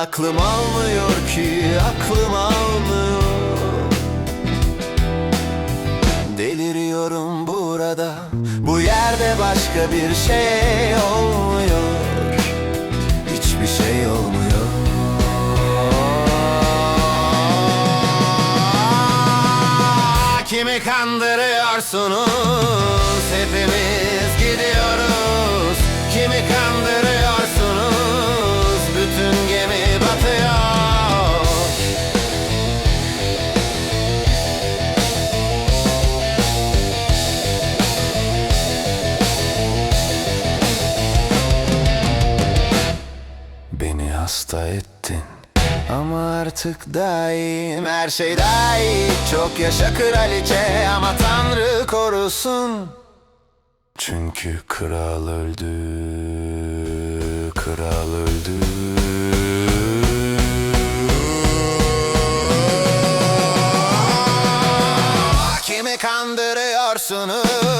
aklım almıyor ki aklım almıyor. Deliriyorum burada Bu yerde başka bir şey olmuyor. Hiçbir şey olmuyor. Kimi kandırıyorsunuz? Hepimiz gidiyoruz hasta ettin. Ama artık daim her şey daim. Çok yaşa kraliçe ama tanrı korusun. Çünkü kral öldü Kral öldü. Kimi kandırıyorsunuz?